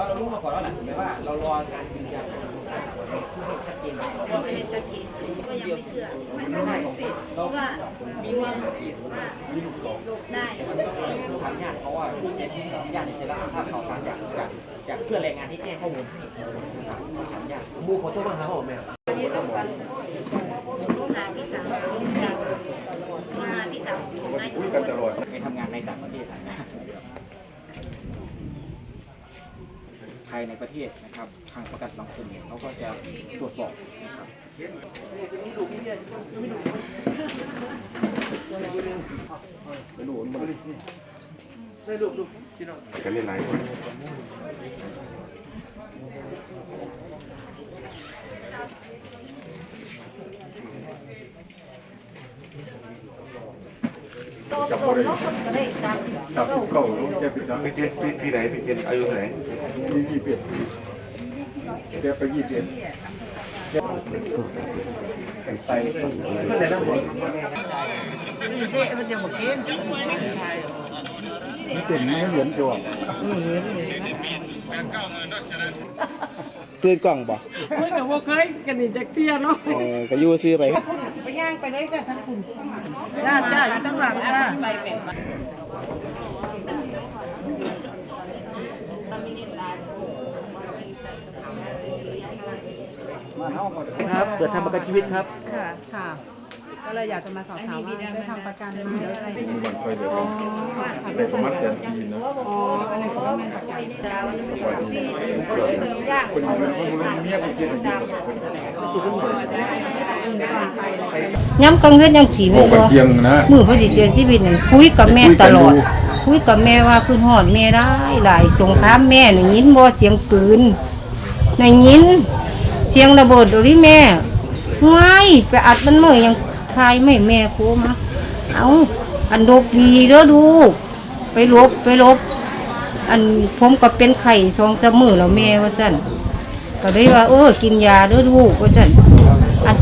ว่าเรารู้มาก่อนแล้วแหละแต่ว่าเรารอการยืนยันจากวันนี้เพื่อให้ชัดเจนว่าไม่ได้สักทีก็ยังไม่เชื่อมันไม่ใช่ของเพราะว่ามีความผิดว่าได้แต่มันต้งไปทางญาติเพราะว่าญาติจะรับทราบข่าวสารจากจากจากเพื่อนแรงงานที่แจ้งข้อมูลให้นะครับทางญาติบูขอโทษบ้างครับผมแม่อันนี้ต้องการรู้หาพี่สาวจากมาหาพี่สาวของนายทุกคนไปทำงานในต่างประเทศนะ ภายในประเทศนะครับ ทางประกันสังคมเนี่ยเขาก็จะตรวจสอบนะครับไปดูมันกันเล่นหลายคน จับคนก็ได้สามสิบจับเก่าแกเป็นสังพี่พี่พี่ไหนพี่เป็นอายุเท่าไหร่ยี่สิบเอ็ดแกไปยี่สิบเอ็ดไปเต็มไม่เหรียญจวบคือกล่องบ่เฮ้ยกับว่าเคยกันนี่จักเที่ยเนาะเออก็ยู่ซื้อไปไปย่ งไปเลยจ้ะทั้งคุณจ้าจ้าอยู่ทั้งหลังจ้าครับ เปิดทำประกันชีวิตครับ ค่ะ ค่ะ ก็เลยอยากจะมาสอบถามว่าได้ทำประกันหรืออะไรมันคอยเดือดแต่ประมาณแสนสี่นะอ๋ออะไรก็ไม่ประกันคนคนคนเมียไปเชียร์กัน ย้ำกังเฮ็ดยังสีโอ้แม่นกันบ่เชียงนะมือเพิ่นสิเสียชีวิตนั่นคุยกับแม่ตลอด คุยกับแม่ว่าขึ้นฮอดแม่ได้หลายสงครามแม่น่ะยินบ่เสียงปืนน่ะยินเสียงระเบิดโดยแม่ว้ายไปอัดมันมื้อยังทายไม่แม่โคมาเอาอันดกดีเด้อลูกไปลบไปลบ อันผมก็เป็นไข้สองสามมื้อแล้วแม่ว่าซั่นก็เลยว่า เออกินยาเด้อลูกว่าซั่นอัน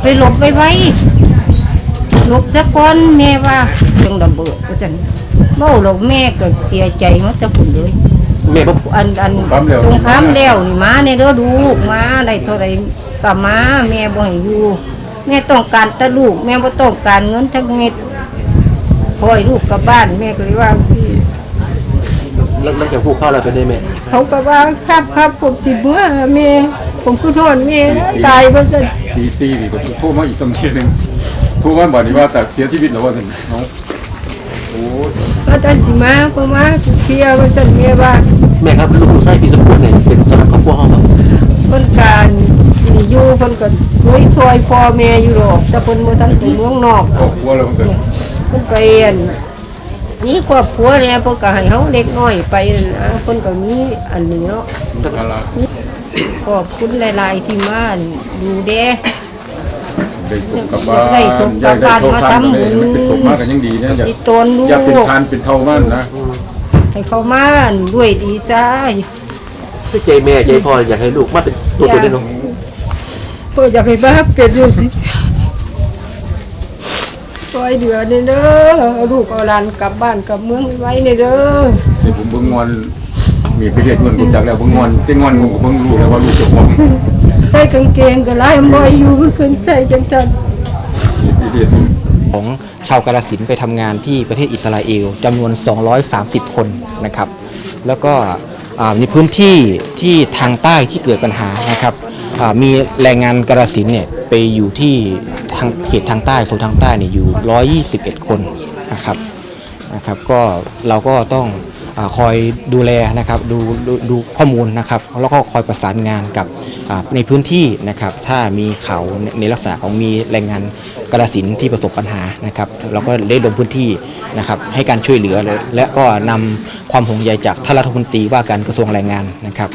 ไปหลบไว้ไว้ลบสักก้อนแม่ว่าจังระเบิดก็จันเมาเราแม่ก็เสียใจมาแต่ผุนเลยแม่บ่อันอันสงครามแล้วนี่มาเนี่ยเด้อลูกมาได้เท่าไรก็มาแม่บ่ให้อยู่แม่ต้องการแตะลูก แม่บ่ต้องการเงินทั้งเม็ดพอให้ลูกกลับบ้านแม่ก็เลยว่าที่แล้วแล้วจะพูดเข้าอะไรไปได้แม่เขาก็ว่าครับครับผมสิเบื่อแม่ผมคือโทษแม่นะตายบ่ซั่น ตีสี่นี่ก็โทรมาอีกสำเนียงหนึ่งโทรมาบอกนี่ว่าแต่เสียชีวิตแล้วว่าสิน้องโอ้ว่าแต่สิมาเพราะมาเที่ยวว่าซั่นแม่ว่าแม่ครับลูกลูกไส้พี่สมบูรณ์เนี่ยเป็นสำหรับครอบครัวเฮาครับเพิ่นการนี่อยู่เพิ่นก็ช่วยช่วยพ่อแม่อยู่หรอกแต่เพิ่นบ่ทันไปเมืองนอกครอบครัวเราเกิดเพิ่นไปอั่นนี่ครอบครัวเนี่ยเพิ่นก็ให้เฮาเด็กน้อยไปนั่นนะเพิ่นก็มีอันนี้เนาะอะไร ขอบคุณหลาย ๆ ที่มาดูแลได้ส่งกลับบ้านได้ส่งกลับบ้านมาทำบุญมันเป็นส่งมากกันยังดีนะอย่าติดตนลูอย่าเป็นกทานเป็นเท่ามันนะให้เขามาด้วยดีจ้าคือใจแม่ใจพ่ออยากให้ลูกมาเป็นตัวตนได้เนาะเพิ่นอยากให้บ้าเป็ดอยู่สิปล่อยเดือนนี่เด้อเอาลูกเอาหลานกลับบ้านกลับเมืองไว้นี่เด้อที่ผมเบิ่งงอน มีไปเรียกเงินกูจักแล้วเบิ่งงอนที่งอนกูก็เบิ่งรู้แล้วว่าลูกเจะมองใส่กางเกงก็ลายมอยอยู่มันขึ้นใส่จังจันมีไปเรียกของชาวกาลสินธุ์ไปทำงานที่ประเทศอิสราเอลจำนวน 230 คนนะครับ แล้วก็อ่าในพื้นที่ที่ทางใต้ที่เกิดปัญหานะครับอ่ามีแรงงานกาลสินธุ์เนี่ยไปอยู่ที่ทางเขตทางใต้โซนทางใต้เนี่ยอยู่ 121 คนนะครับนะครับ ก็เราก็ต้องอา คอยดูแลนะครับดูดูดูข้อมูลนะครับแล้วก็คอยประสานงานกับในพื้นที่นะครับถ้ามีเขาในลักษณะของมีแรงงานกาลสินที่ประสบปัญหานะครับเราก็ได้ลงพื้นที่นะครับให้การช่วยเหลือ และก็นำความห่วงใยจากท่านรัฐมนตรีว่าการกระทรวงแรงงานนะครับ